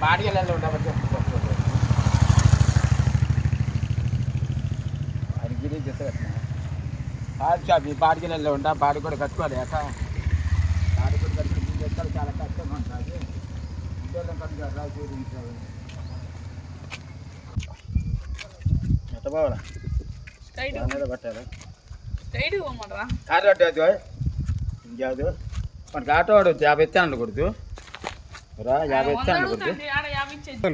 బాడిగలలో ఉండవచ్చు అది గిరి చేస్తా కాదు స్వామి బాడిగలలో ఉండ బాడి కూడా కట్టుకోలేక బాడి కూడా కట్టుకుని ఎక్కడ చాలా కష్టంగా ఉంటుంది ఉద్యోగం కట్టుకోవాలి రాజు ఎట్ట బావాలా స్ట్రైట్ పట్టాలి? కారు కట్టేది ఇంకేదు? మనకి ఆటో వాడు యాభై ఇస్తాను కొడుతు. రా యాభై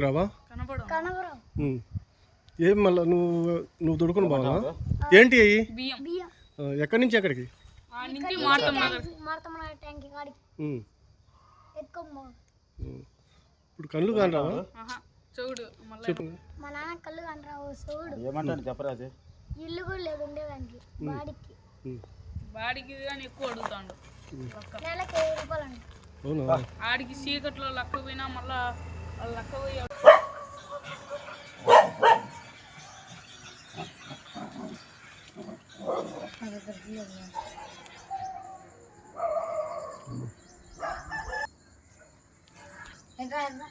రావా. ఏం మళ్ళా నువ్వు నువ్వు దొడుకుని బావా ఏంటి అయ్యి? ఎక్కడి నుంచి ఎక్కడికి. ఇప్పుడు కళ్ళు కాని రావా చూడు మా నాన్న కళ్ళు కంటారా చూడు. ఏమంటాను చెప్పరాదు ఇల్లు కూడా లేదు ఉండేదానికి వాడికి. ఉమ్. బాడికి కానీ ఎక్కువ అడుగుతాడు. ఆడికి చీకట్లో లక్క పోయినా మళ్ళా లక్క పోయి ఇంకా ఎంత